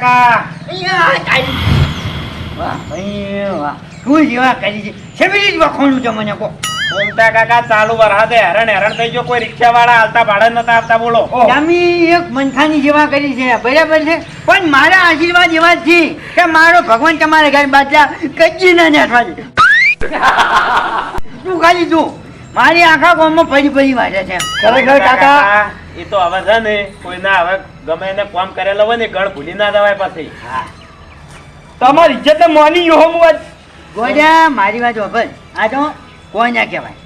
કાકા. વાહ ભાઈ વાહ. શું જેવા કરી છે? શેવી જ વખોણું છે મને કો? ફૂમતા કાકા ચાલુ વરસાદે હેરાન હેરાન થઈ ગયો. કોઈ રિક્ષા વાળા હાલતા ભાડે નતા આવતા બોલો. જામી એક મનખાની જેવા કરી છે. બરાબર છે? પણ મારા આશીર્વાદ એવા જ છે કે મારો ભગવાન તમારા ઘર બાજરા કચ્છી ના નાઠવા દે તું ખાલી તું? મારી આખા ગામમાં ફરી ફરી વાંચે છે. ખરેખર કાકા? એ તો હવે છે ને કોઈ ના હવે ગમે એને કામ કરેલા હોય ને ગણ ભૂલી ના દેવાય પછી. તમારી ઇજ્જત માની ગયો હું આજ. ગોડા મારી વાત વગર આ તો કોઈ ના કહેવાય?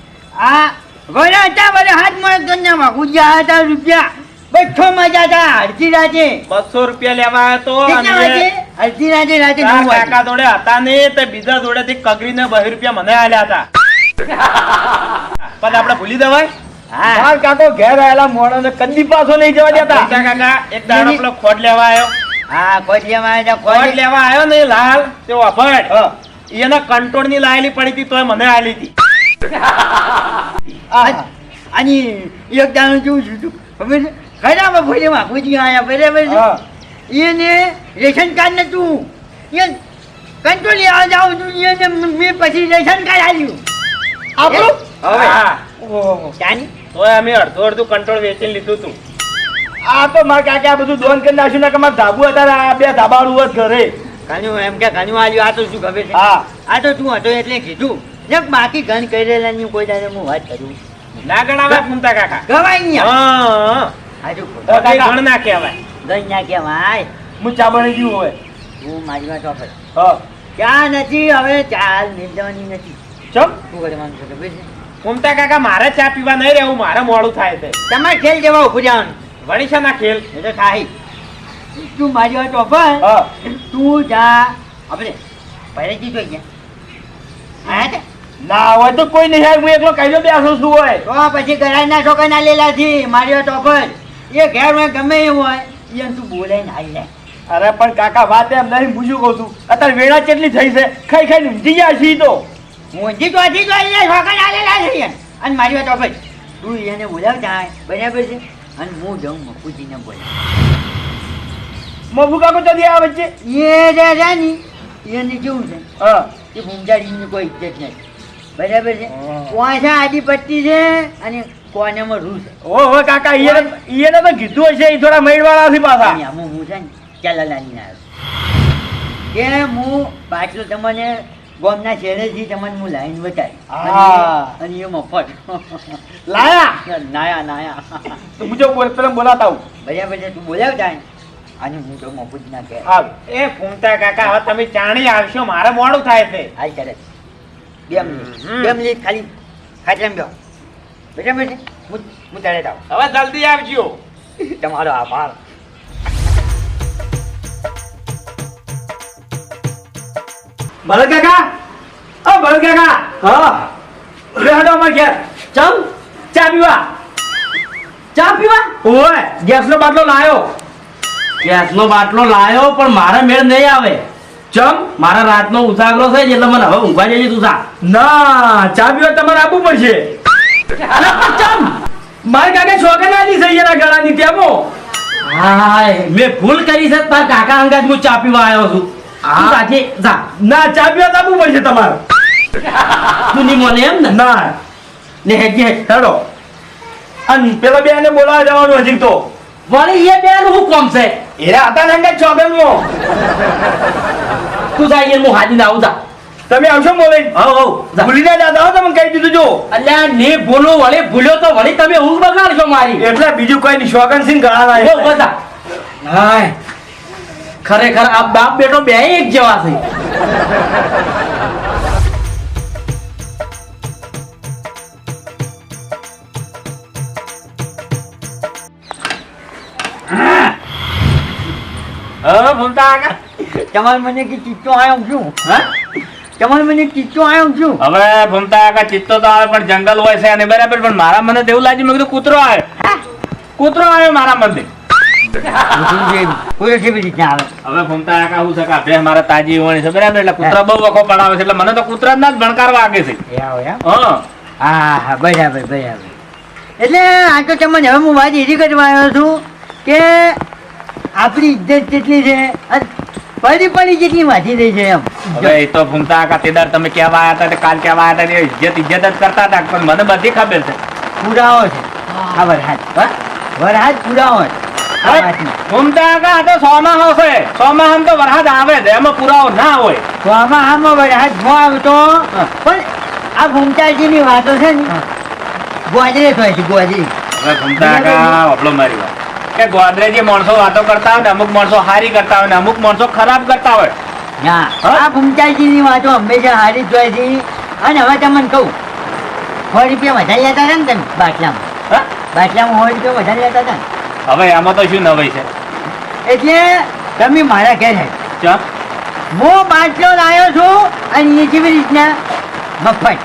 આ ગોડા હતા બરે હાથ મળે કન્યામાં ગુજ્યા હતા રૂપિયા. બેઠો મજા હતા અડધી રાતે. બસો રૂપિયા લેવા તો અડધી રાતે રાતે. કાકા જોડે હતા ને તે બીજા જોડે થી કગરીને બહી રૂપિયા મને આલ્યા હતા. પણ આપણે ભૂલી જવાય? હા માર કાકો ઘેર આયેલા મોણોને કદી પાછો નહીં જવા દેતા. કાકા એક દાડો પેલો ખોટ લેવા આવ્યો હા કોડિયામાં લેવા આવ્યો ખોટ લેવા આવ્યો ને લાલ તે વાપડ એના કંટ્રોલની લાયેલી પડી હતી તોય મને આલી હતી. અને એક દાડો જોઉં છું તું ખબર છે? ખરા બપોરે આયા બરાબર છે? એને રેશન કાર્ડ નતું. એ કંટ્રોલ લેવા જાઉં છું એને મેં પછી રેશન કાર્ડ આવ્યું આપણું? હવે. ઓહો. ચાની તોય અમે અડધું અડધું કંટ્રોલ વેચીને લીધું તું. આ તો મારા કાકા આ બધું દોન કરી નાખ્યું ને કે મારા ધાબુ હતા આ બે ધાબાળું હોત ઘરે. ઘણું એમ કે ઘણું આવ્યું આ તો શું ખબર છે? હા. આ તો તું હતો એટલે કીધું. ને બાકી ઘણની કોઈ દાડે હું વાત કરું. ના ગણાવે ફૂમતા કાકા. ગવાય હા. આજુ ગણ ના કહેવાય. ગણ ના કહેવાય. હું ચાબણી ગયું હોય હું મારી વાત ઓફર હા. ચા નથી? હવે ચાલ નીંદવાની નથી. ચમ? શું કરવાનું છે ખબર છે? ફૂમતા કાકા મારે ચા પીવા નહીં રહેવું મારે મોડું થાય છે. તમારે ખેલ જેવા ઉભું જવાનું છે ના ખેલ? એટલે થાય. તું મારી વાત ઓફર તું જા. આપણે પહેલેથી જોઈ ગયા છે? ના હોય તો કોઈ નહીં હું એકલો કાયદો બેસો છું હોય. તો પછી ઘરના છોકરા લેલા થી મારી વાત ઓફર એ ઘેર હોય ગમે એવું હોય એમ તું બોલે ને આવી જાય અરે પણ કાકા વાત એમ નહીં પૂછ્યું કહું છું? અત્યારે વેળા કેટલી થઈ છે? ખાઈ ખાઈને ઊંઘી ગયા છીએ તો. ઊંધી તો હજી તો અહીંયા છોકરા આલેલા છે. અને મારી વાત ઓફર તું એને બોલાવ જાય. બરાબર છે? અને હું જાઉં મકુજીને બોલાવ. મફુ કાકો જલ્દી આવે વચ્ચે એ જે છે ને. એને કેવું છે? હા. એ ભૂમજાડીની કોઈ ઇજ્જત નથી. બરાબર છે? હા. છે આદિપટ્ટી છે? અને કોનેમાં રૂ છે? ઓ હો કાકા ઈયે ઈયને તો કીધું હશે એ થોડા મૈડવાળા છે પાછા આમાં હું છે ને ચાલા લાલીને આવ્યો કે હું પાછળ તમને ગોમના શેરેથી તમને હું લાઈન બતાવી અને એ મફત. લાયા? નાયા નાયા. તો હું જો બોલ પેલા બોલાતા હું ભાઈ છે તું બોલાવ જાય અને હું તો મફત ના કહે હા એ ફૂમતા કાકા હવે તમે ચાણી આવશો મારે મોડું થાય છે. હાલ કરે. બે મિનિટ. બે મિનિટ ખાલી ખાટલામાં બેહો. બરાબર છે? હું હું જાઉં હવે જલ્દી આવજો. તમારો આભાર. ભરત કાકા? ઓ ભરત કાકા, હા. રેડો અમાર ઘેર. ચમ? ચા પીવા? ચા પીવા? ઓય, ગેસનો બાટલો લાયો. ગેસનો બાટલો લાયો, પણ મારે મેળ નહીં આવે. ચમ? મારા રાતનો ઉજાગરો છે, એટલે મને હવે ઊંઘવા જઈએ તું સા ના, ચા પીવા તમારે આપવું પડશે. ચમ? મારે કાકા છોકરા આલી છે એના ગળાની તેમો હાય, મેં ભૂલ કરી છે, તાર કાકા અંગાજ હું ચા પીવા આવ્યો છું. તું હા. સાથે જા. ના ચા પીવા તો પડશે તમારે. તું ની મને એમ ને? ના. ને હેડ હેડ હેડો. અને પેલા બે બોલાવા જવાનું હજી તો. વળી એ બે હું કોમ છે? એરા હતા ને અંગાજ છોકરાનો તું જા અહીંયા હું હાજીને આવું જા. તમે આવશો મોલે હવ હવ ભૂલી ના જતા હો તમે કહી દીધું જો. અલ્યા ને ભૂલું વળી ભૂલ્યો તો વળી તમે ઊંઘ બગાડશો મારી. એટલે બીજું કોઈ નહીં શોગન સિંહ ગળા હાય. ખરેખર આ બાપ બેટો બે એક જેવા છે. તમારે મને કે ચિત્તો આવ્યો છું? હા? તમારે મને ચિત્તો આવ્યો છું? હવે ફૂમતા કાકા ચિત્તો તો આવે પણ જંગલ હોય છે અને બરાબર પણ મારા મને એવું લાગ્યું મેં કીધું કૂતરો આવ્યો. કૂતરો આવ્યો મારા મને કોઈ કેવી રીતના આવે હવે ફૂમતા કાકા શું છે કે અભ્યાસ મારા તાજી વણી છે. બરાબર એટલે કૂતરા બહુ વખો પડાવે છે. એટલે મને તો કૂતરા ના જ ભણકાર વાગે છે. હા. હા હા બરાબર બરાબર. એટલે આ તો તમને હવે હું વાત એવી કરવા આવ્યો છું કે આપણી ઇજ્જત કેટલી છે પડી પડી જેટલી વાંચી રહી છે એમ. હવે એ તો ભૂમતા કાકા તેદાર તમે કહેવા આવ્યા હતા તે કાલ કહેવા આવ્યા હતા ઇજ્જત ઇજ્જત જ કરતા હતા. પણ મને બધી ખબર છે. પુરાવો છે. આ વરહાદ. વરહાદ પુરાવો છે. કાકા આ તો સોમાહો છે સોમાહામ તો વરસાદ આવે જ એમાં પુરાવો ના હોય. તો વરસાદ ન આવતો. પણ આ ભૂમતાજીની વાતો છે ને ગોજરે થાય છે ગોજરી ઘૂમતા ભૂમતા મારી વાત. કે ગોદરેજી માણસો વાતો કરતા હોય ને અમુક માણસો હારી કરતા હોય ને અમુક માણસો ખરાબ કરતા હોય. ના? આ ભૂમતાજીની વાતો હંમેશા હારી જ હોય છે. અને હવે તમને કહું સો રૂપિયા વધારે લેતા હતા ને તમે બાટલામાં? બાટલામાં સો રૂપિયા વધારે લેતા હતા ને? હવે આમાં તો શું નવાઈ છે? એટલે તમે મારા ઘેર છે હું બાટલો લાવ્યો છું અને કેવી રીતના? મફત.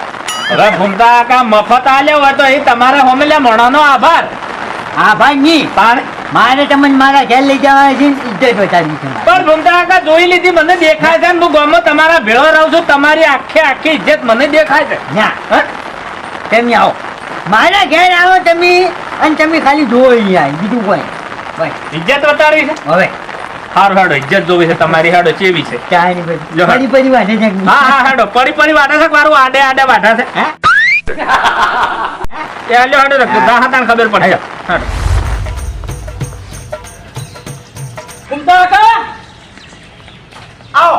હવે ભૂમતા કા મફત આલ્યો હોય તો એ તમારા હોમલે મોણાનો આભાર. આભાર નહીં. પણ મારે તમને મારા ઘેર લઈ જવા છે ઇજ્જત બતાવી છે. પણ ભૂમતા કા જોઈ લીધી? મને દેખાય છે ને હું ગામમાં તમારા ભેળો રહું છું તમારી આખી આખી ઇજ્જત મને દેખાય છે. ના હા? તમે આવો. મારા ઘેર આવો તમે. અને તમે ખાલી જોવો અહીંયા બીજું કોઈ ઇજ્જત બતાડવી છે? હવે. હારું હાડો ઇજ્જત જોવી છે તમારી હાડો ચેવી છે? બધી જો. પડી ફરી વાંધે છે હા હા હાડો પડી પડી વાટા છે મારું આડે આડે વાટા છે? હે? એ હાલ્યો હાડો રખતો દા હાતાન ખબર પડે હાડો. ઘૂમતા કા આવો.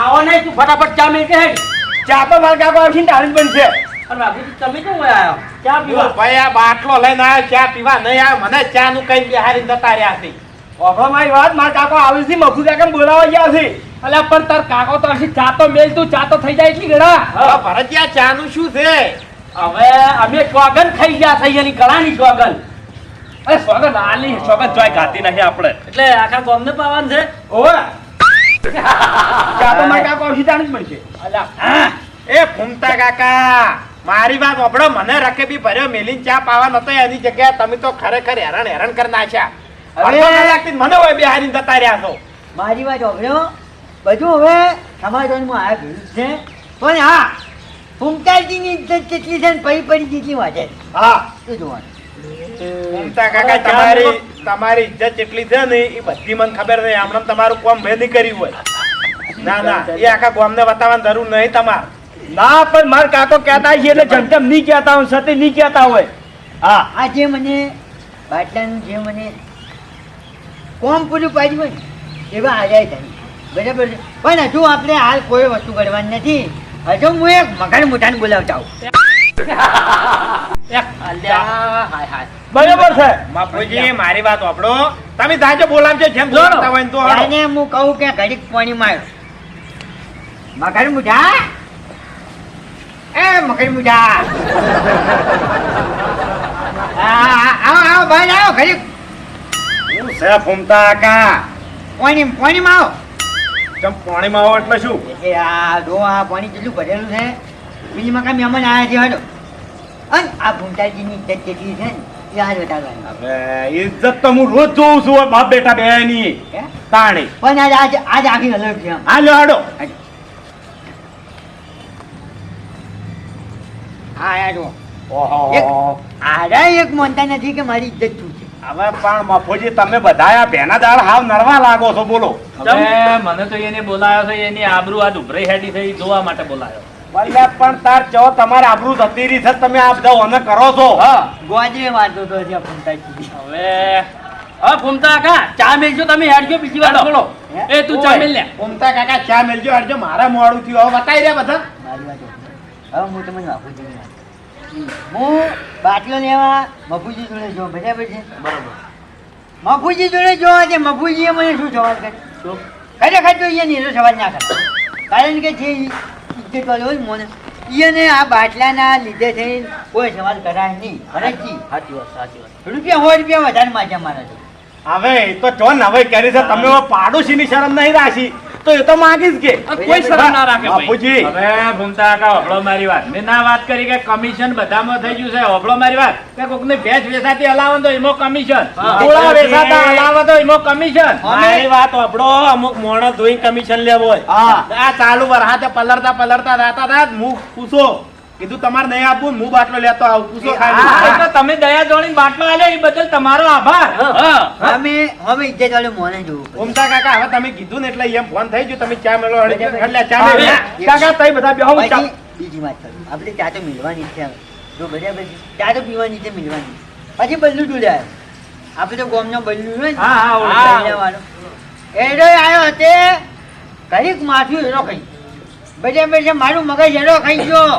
આવો નહીં તું ફટાફટ ચા મેં કે ચા તો મારા કાકો આવશે ને તારી બનશે. અને બાપુજી તમે કેવું આવ્યા ચા પીવા? ભાઈ આ બાટલો લઈને આવ્યો ચા પીવા નહીં આવ્યો મને ચા નું કઈ બિહારી જતા રહ્યા છે. ઓફરો મારી વાત મારા કાકો આવી છે મફુ કાકા બોલાવા ગયા છે? અલ્યા પણ તાર કાકો તો હશે ચા તો મેલ તું ચા તો થઈ જાય એટલી ગળા હવે ભરતિયા ચા નું શું છે? હવે અમે સ્વાગન ખાઈ ગયા થઈ એની ગળાની સ્વાગન અરે સ્વાગત આલી સ્વાગત જોય ગાતી નહીં આપણે. એટલે આખા ગામને પાવાન છે? ઓવે. ચા તો મારા કાકો આવશે જાણી જ મળશે. અલ્યા. એ ફૂમતા કાકા. મારી વાત ઓપડો મને રકે બી ભર્યો મેલીન ચા પાવા નતો એની જગ્યાએ તમે તો ખરેખર હેરાન હેરાન કરી નાખ્યા. હવે- લાગતી મને હોય બિહારી જતા રહ્યા છો. મારી વાત સાંભળો બધું હવે સમાજમાં આ ગયું છે. પણ હા ફૂમતાજીની ઇજ્જત કેટલી છે ને પડી પડી કેટલી વાંચે હા. શું જોવાનું? કાકા તમારી તમારી ઇજ્જત જેટલી છે ને એ બધી મને ખબર નહીં હમણાં તમારું કોમ મેં નહીં કર્યું હોય. ના ના એ આખા ને બતાવવાની જરૂર નહીં તમારે. ના પણ માર કાકો કહેતા છે એટલે જેમ નહીં કહેતા હોય સતી નહીં કહેતા હોય. હા. આ જે મને બાટલાનું જે મને કોમ પૂરું પાડ્યું હોય એવા આજાય થાય બરાબર છે? પણ હજુ આપણે હાલ કોઈ વસ્તુ કરવાની નથી. હજુ હું એક મગર મોટાને બોલાવતા આવું. એક અલ્યા હાય હાય. બરાબર છે. બાપુજી મારી વાત ઓપડો તમે જાજો બોલાવજો જેમ. હોય તો હું કહું કે ઘડીક પાણી માર્યો મગર મુઢા? એ મગર આ, આ, આવો આવો ભાઈ આવો ઘડીક હું છે ફૂમતા કાકા પાણી પાણીમાં આવો ચમ પાણીમાં આવો એટલે શું એટલે આ જો આ પાણી કેટલું ભરેલું છે બીજી મકા મહેમાન આવ્યા છે હડો અને આ ભૂમતાજીની ઇજ્જત કેટલી છે ને એ આજ બતાવવાની હવે ઇજ્જત તો હું રોજ જોઉં છું બાપ બેટા બે ની હે? તાણી પણ આજ આજ આજ આખી અલગ છે આમ. હાલો હાડો આ જો ઓહો. આડા એક માનતા નથી કે મારી ઇજ્જત શું છે. હવે પણ મફોજી તમે બધા આ ભેના દાળ હાવ નરવા લાગો છો બોલો. હવે મને તો એને બોલાયો છે એની આબરૂ આજ ઉભરી હેડી થઈ જોવા માટે બોલાયો. ભલે પણ તાર ચો તમારે આબરૂ જતી રહી છે તમે આ બધા ઓને કરો છો. હા ગોજરે વાંધો તો છે આ હવે હા ઘૂમતા કાકા ચા મેલજો તમે હેડજો બીજી વાર બોલો. એ તું ચા મેલ લે. કાકા ચા મેલજો હરજો મારા મોડું થયું. હવે બતાવી રહ્યા બધા. મારી વાત સાંભળો. હવે હું તમને બાપુજી હું બાટલો લેવા બાપુજી જોડે જો બરાબર છે? બરાબર. મફુજી જોડે જોવા છે મફુજીએ મને શું સવાલ કર્યો ખરેખર જોઈએ નહીં તો સવાલ ના કરે. કારણ કે જે ઇજ્જત વાળો હોય ને મોને એને આ બાટલાના લીધે થઈને કોઈ સવાલ કરાય નહીં. ફરજથી સાચી વાત સાચી વાત. રૂપિયા સો રૂપિયા વધારે માજા મારા છે હવે તો ચો હવે કરી છે તમે પાડોશીની શરમ નહીં રાખી. તો એ તો માગી જ કે કોઈ શરમ ના રાખે બાપુજી. હવે ભૂમતા કાકા હોભળો મારી વાત. મેં ના વાત કરી કે કમિશન બધામાં થઈ ગયું છે. હોભળો મારી વાત. કે કોકને ભેંસ વેસાતી હલાવો તો એમાં કમિશન. હા. ગોળા વેચાતા હલાવો તો એમાં કમિશન. મારી વાત હોબળો અમુક મોણો ધોઈ કમિશન લેવો હોય. હા. આ ચાલુ વરહાતે પલરતા પલરતા રાતા રાત મુખ પૂછો. કીધું તમારે નહીં આપવું હું બાટલો લેતો આવું પૂછો ખાઈ તમે દયા જોડી બાટલો આલ્યો એ બદલ તમારો આભાર. અમે હવે ઇજ્જત વાળું મોને જોવું ઓમતા કાકા હવે તમે કીધું ને એટલે એમ ફોન થઈ ગયો તમે ચા મેળો એટલે ચા કાકા તઈ બધા બેહો બીજી વાત કરું આપણે ચા તો મિલવાની છે. જો બધા ચા તો પીવાની છે મિલવાની પછી બલ્લુ જોડાય આપણે તો ગોમનો બલ્લુ હોય હા, હા, ઓળખે. એડો આવ્યો હતે કંઈક માથું એનો ખાઈ બધા બધા મારું મગજ એનો ખાઈ ગયો.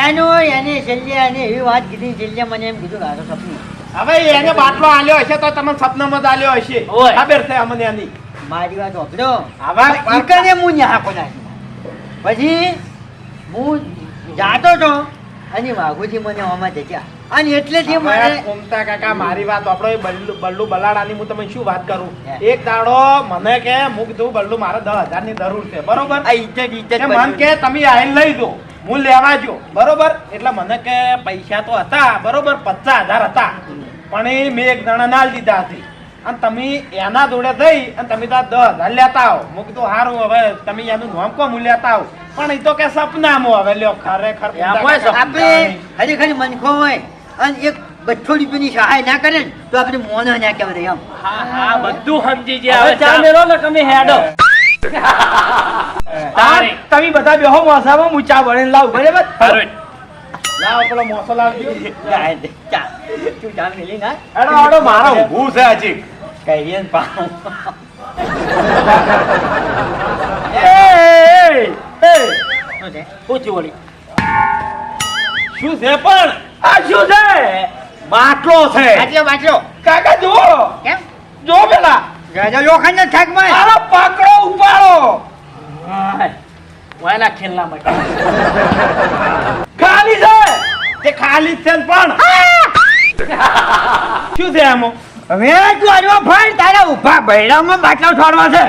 એનો એને છેલ્લે એને એવી વાત કીધી છેલ્લે મને એમ કીધું કે સપનું. હવે એને બાટલો આલ્યો હશે તો તમને સપનામાં જ આલ્યો હશે. ખબર છે અમને એની. મારી વાત વાપરો. હવે ઈકને હું ન્યા કોના પછી હું જાતો તો અને વાઘુજી મને આમાં જગ્યા. અને એટલેથી મારે ઓમતા કાકા મારી વાત આપણો બલ્લુ બલાડાની હું તમને શું વાત કરું? એક દાડો મને કે મુક દઉં બલ્લુ મારે દસ હજારની જરૂર છે. બરોબર? આ ઇજ્જત ઇજ્જત મન કે તમે આઈને લઈ દો. હું લેવા જો બરોબર? એટલે મને કે પૈસા તો હતા બરોબર પચાસ હજાર હતા. પણ એ મેં એક જણા ના લીધા હતી. અને તમે એના જોડે થઈ અને તમે તો દસ હજાર લેતા આવો. હું કીધું સારું હવે તમે એનું નામ કો હું લેતા આવો? પણ એ તો કે સપનામાં હવે લ્યો ખરેખર આપણે ખરેખર મનખો હોય. અને એક બસો રૂપિયાની સહાય ના કરે ને તો આપણે મોનો ના કહેવાય એમ. હા હા બધું સમજી હવે ગયા ચા મેલો ને તમે હેડો. તારે. તમે બધા બેહો મોસામાં હું ચા ભરીને લાવું બરાબર? લાવ પેલો મોસો લાવજો ચા. તું ચા મિલી ના? એડો આડો મારા ઊભું છે હજી. કહીએ ને પાઉં. એ, શું છે? પૂછી વળી. શું છે પણ? આ શું છે? બાટલો છે. બાટલો બાટલો. કાકા જુઓ. કેમ? જો પેલા. રાજા લોખંડ થાકમાં. આનો પાકડો ઉપાડો. વાયના ખેલના માટે. ખાલી છે. તે ખાલી છે પણ. શું છે આમો? હવે તું આજવા ફાડ તારા ઊભા બૈડામાં બાટલો છોડવા છે.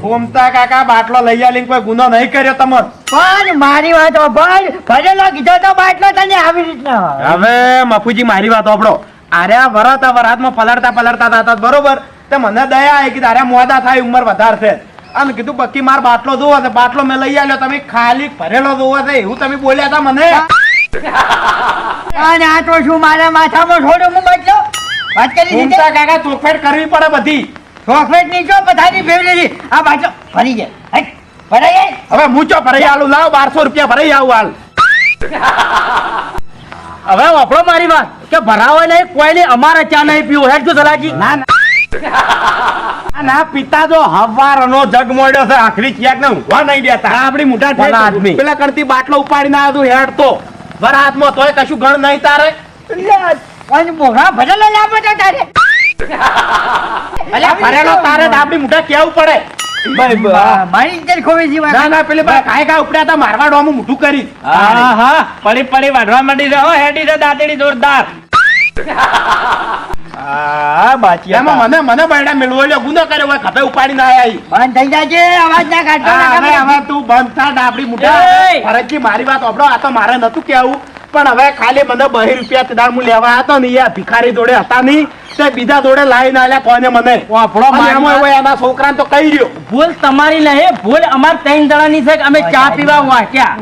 ફોમતા કાકા બાટલો લઈ આલી કોઈ ગુનો નહીં કર્યો તમે પણ મારી વાત ભાઈ ભરેલો કીધો તો બાટલો તને આવી રીતના હવે મફુજી મારી વાત સાંભળો. આર્યા વરાતા વરાતમાં પલળતા પલળતા હતા બરોબર? તે મને દયા આવી કીધું આર્યા મોદા થાય ઉંમર વધારે છે અને કીધું બક્કી માર બાટલો જોવો છે બાટલો મેં લઈ આવ્યો તમે ખાલી ભરેલો જોવો છે એવું તમે બોલ્યા હતા મને. અને આ તો શું મારા માથામાં છોડો હું બાટલો? વાત કરી દીધી? કાકા ચોખવેટ કરવી પડે બધી. ચોકલેટની જો પથારી ફેવરેલી આ બાટલો ભરી જાય ભરાઈ જાય. હવે મૂચો ભરાઈ આલું લાવ બારસો રૂપિયા ભરાઈ આવું હાલ. હવે વાપરો મારી વાત. કે ભરાવો નહીં કોઈ નહીં અમારે ચા નહીં પીવું. હેડ સલાજી ના ના. ના, પિતા જો હવારનો જગ મોડ્યો છે આખરી ક્યાંક ને ઊંઘવા નહીં દેતા. આપડી મોટા ભલા આદમી. પેલા કરતી બાટલો ઉપાડી ના તું હેડ તો. વરાતમાં તોય કશું ગણ નહીં તારે. અને ભરેલો લાભ તારે. ભરેલો તારે આપણી આપડી મોટા કેવું પડે. મારી ઇજ્જત ખોવી છે ના ના પેલી ભાઈ કાંઈ કાંઈ ઉપડ્યા હતા મારવા ડોમું મોટું કરી. હા હા. પડી પડી વાઢવા માંડી છે હેડી છે દાંતેડી જોરદાર. હા બાચી એમાં મને મને બરડા મેળવો લ્યો. ગુનો કર્યો હોય ખભે ઉપાડીને આયા ઈ. બંધ થઈ જાજે અવાજ ના કાઢતો ના હવે તું બંધ થા ડાબડી ફરજી મારી વાત સાંભળો આ તો મારે નતું કેવું પણ હવે ખાલી મને બહી રૂપિયા તે હું લેવા હતો ને યાર ભિખારી જોડે હતા નહીં. તે બીજા જોડે લાઈ ના લે કોને મને. વાપરો મારમો. એના છોકરાને તો કહી રહ્યો ભૂલ તમારી નહીં ભૂલ અમાર ત્રણ જણાની છે કે અમે ચા પીવા વાંચ્યા.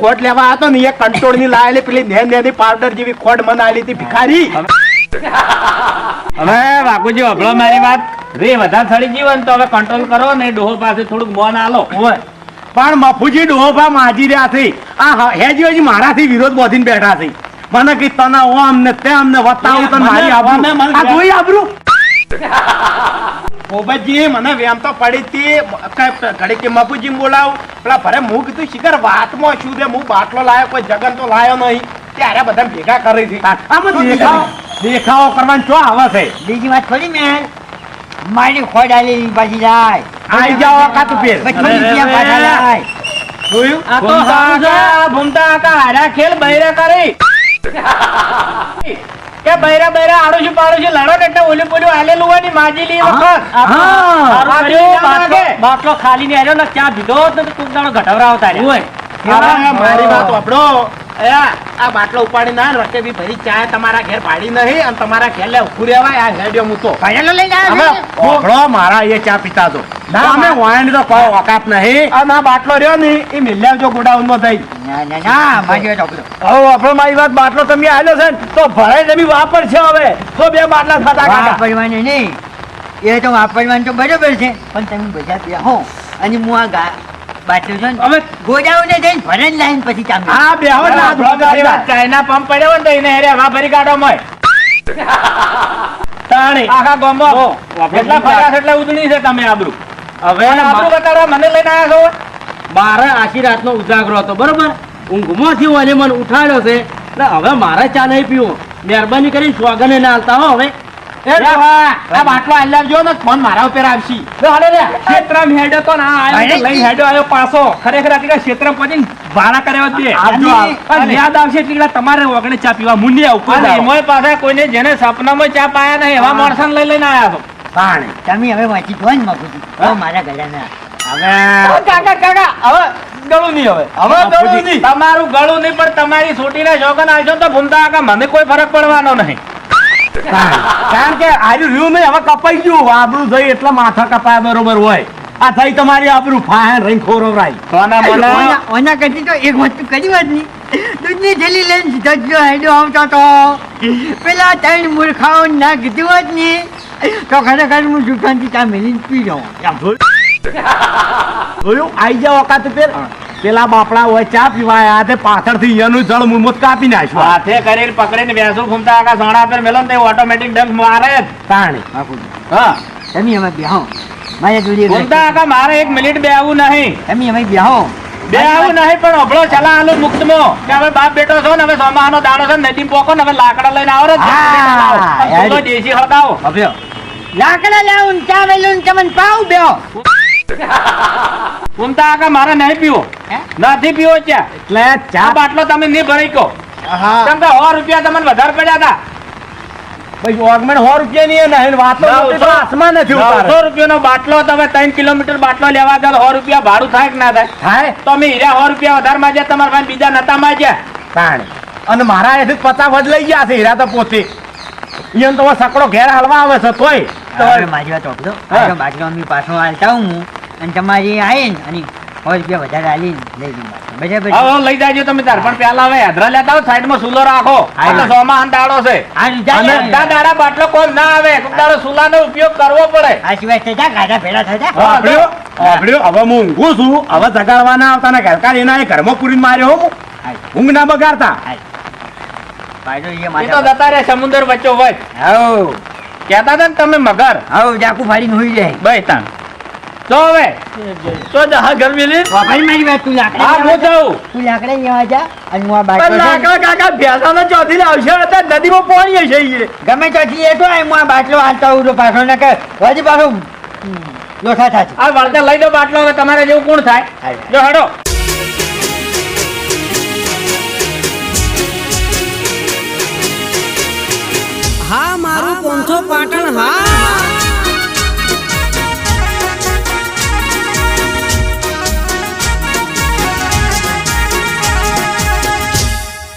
ખોટ લેવા હતો ને કંટ્રોલની લાયેલી પેલી પાવડર જેવી ખોટ મને હતી ભિખારી. હવે બાપુજી વાપરો મારી વાત. રે વધારે સડી ગઈ ને તો હવે કંટ્રોલ કરો ને ડોહો પાસે થોડુંક મોન આલો. પણ મફુજી ડોહા માજી રહ્યા છે. આ હેજી હજી મારાથી વિરોધ બોધીને બેઠા છે. મને કે તને ઓમ ને તેમ ને વતાવું તને મારી આબરૂ. આ જોઈ આબરૂ? ઓબજી મને વેમ તો પડી હતી. ઘડી કે મફુજી બોલાવ. પેલા ભરે હું કીધું શિખર વાતમાં શું દે હું બાટલો લાયો કોઈ જગન તો લાયો નહીં. ત્યારે બધા ભેગા કરી છે આમાં દેખાવ દેખાવો કરવાનું ચો આવે છે બીજી વાત થોડી મેં મારી ખોડ આલી પાછી જાય. આઈ જાઓ કાતું પેર બસો રૂપિયા પાછા લાય જોયું આ તો સારું ભૂમતા કાકા હારા ખેલ બૈરા કરી કે બૈરા બૈરા આડોશી પાડોશી લડો એટલે ઓલું પોલી આલેલું હોય ને માજી લી વખત બાટલો- ખાલી ને આવ્યો ને ક્યાં ને તો કોક દાડો ઘટાવરા આવતા રહ્યા. હવે મારી વાત એ આ બાટલો ઉપાડી ના રસ્તે બી ભરી ચા તમારા ઘેર પાડી નહીં અને તમારા ઘેર લે ઉભું રહેવાય આ હેડ્યો મૂકો. તો ભરેલો લઈને આવ્યો મારા એ ચા પીતા તો. ના, અમે તો કોઈ ઓકાત નહીં. અને આ બાટલો રહ્યો ને એ મિલ્યાવજો ગોડાઉનમાં થઈ. ના ના ના મારી વાત સાંભળો. હવે આપણો મારી વાત બાટલો તમે આવેલો છે ને તો ભરાય તમે વાપર છે હવે. તો બે બાટલા થતા વાપરવાની નહીં. એ તો વાપરવાનું તો બરોબર છે પણ તમે બધા બેહો અને હું આ ગા બાટલો છે ને હવે ગોડાઉને જઈને ભરણ લાઈન પછી ચાલુ હા બે હવે ના તારી વાત. ચાઇના પંપ પડ્યો ને તો એને હેરે હવા ભરી કાઢો મોય. તાણી. આખા ગામમાં એટલા ઉજળી છે તમે આબરૂ. હવે આબરૂ મને લઈને આવ્યા છો? મારે આખી રાતનો ઉજાગરો હતો બરોબર? ઊંઘમાંથી ઓને મને ઉઠાડ્યો છે. એટલે હવે મારે ચા નહીં પીવો. મહેરબાની કરીને સ્વાગને ના હાલતા હો હવે. એ આ બાટલો આલી લાવજો ને ફોન મારા ઉપર આવશી. ક્ષેત્રમ હેડ્યો તો ના આયો તો લઈને હેડ્યો પાછો. ખરેખર આ ક્ષેત્રમ પહોંચીને ભાડા કર્યા દે આવજો, આવ. યાદ આવશે એટલે તમારે ઓગણે ચા પીવા મુંડી આવું અને પાછા કોઈને જેને સપનામાં ચા પાયા નહીં એવા માણસને લઈ લઈને આયા છો. તમે હવે વાંચી જો ને મગુજી મારા ગળાના. હવે કાકા કાકા હવે ગળું નહીં હવે. હવે ગળું નહીં. તમારું ગળું નહીં પણ તમારી છોટીના શોખન આવશો તો ભૂમતા કાકા મને કોઈ ફરક પડવાનો નહીં. કારણ કે આર્યું રહ્યું નહીં હવે કપાઈ ગયું. આબરું થઈ એટલે માથા કપાય બરોબર હોય. આ થઈ તમારી આબરું ફાયન રહીને ખોરવરાય સોના મોના. ઓના- કરતી તો એક વસ્તુ કરી વાત નહીં દૂધની થેલી લઈને સીધો જ હેડો આવતો તો પેલા ત્રણ મૂર્ખાઓ ના કીધું હોત નહીં તો ખરેખર હું દુકાનથી ત્યાં મેલીને પી જાઉં જોયું? આવી જાવ વખત પેર પેલા બાપડા હોય ચા પીવાયા તે પાછળથી એનું જળ મુમત કાપી નાખ્યું. હાથે કરીને પકડીને બેસો ફૂમતા આખા સોના પર મેલો ને ઓટોમેટિક ડંક મારે જ. તાણી. હા તમે અમે બેહો મારા જોડે ફૂમતા આખા મારે એક મિનિટ બેહવું નહીં. તમે અમે બેહો બે આવું નહીં પણ અભળો ચલા આલુ મુક્તમાં. કે હવે બાપ બેટો છો ને હવે સોમાનો દાડો છે નદી પોકો ને હવે લાકડા લઈને આવો. ચૂલો દેશી હળગાવો. હવે લાકડા લાવું ચા વેલું ચમન પાવ બેહો. ઘૂમતા આખા મારે નહીં પીવો. નથી પીવો ચા એટલે ચા બાટલો તમે નહીં ભરાઈ કહો. કેમ કે સો રૂપિયા તમને વધારે પડ્યા હતા ભાઈ ઓગમેન્ટ સો રૂપિયા ની નહીં વાતો આસમાન નથી સો રૂપિયાનો બાટલો તમે ત્રણ કિલોમીટર બાટલો લેવા જાય સો રૂપિયા ભાડું થાય કે ના થાય? થાય. તો અમે હીરા સો રૂપિયા વધારે માંગ્યા તમારા ભાઈ બીજા નતા માંગ્યા. તાણી. અને મારા એથી પચાસ વધ લઈ ગયા છે હીરા તો પોતે. ઈયન તો સકડો ઘેર હાલવા આવે છે તોય. હવે મારી વાત ઓપડો. બાટલો અમે પાછો હાલતા હું. અને તમારી આવીને અને સો રૂપિયા વધારે આલીને લઈ લઉં બરાબર હવે લઈ જાજો તમે તાર પણ પેલા હવે હેદરા લેતા હો સાઈડમાં સુલો રાખો. આ તો સોમાં અંદાડો છે. અને અડધા દાડા બાટલો કોઈ ના આવે? કોક દાડો સુલાનો ઉપયોગ કરવો પડે. આ સિવાય તે જા ગાડા ભેડા થતા વાપર્યો? વાપર્યો? હવે હું ઊંઘું છું. હવે જગાડવા આવતા ને ઘરકાર એના એ ઘરમાં પૂરીને માર્યો હું. ઊંઘ ના બગાડતા. પાડો એ એ તો જતા રહે સમુદ્ર વચ્ચો વચ હવ કહેતા હતા ને તમે મગર. હવ જાકુ ફાડીને હોઈ જાય. ભાઈ તાન તો હવે તો જહા ઘર મિલી. વાપરી મારી વાત તું લાકડા હા હું જાઉં. તું લાકડા લેવા જા અને હું આ પણ બાટલો લાકડા કાકા ભેસાનો ચોથી આવશે અત્યારે નદીમાં પાણી હશે ઈ. ગમે ત્યાંથી એ તો હું આ બાટલો હાલતા હું પાછો ના કર હજી પાછો લોઠા થાશે આ વાળતા લઈ લો બાટલો હવે તમારે જેવું કોણ થાય? જો હડો. હા મારું પોંથો પાટણ હા.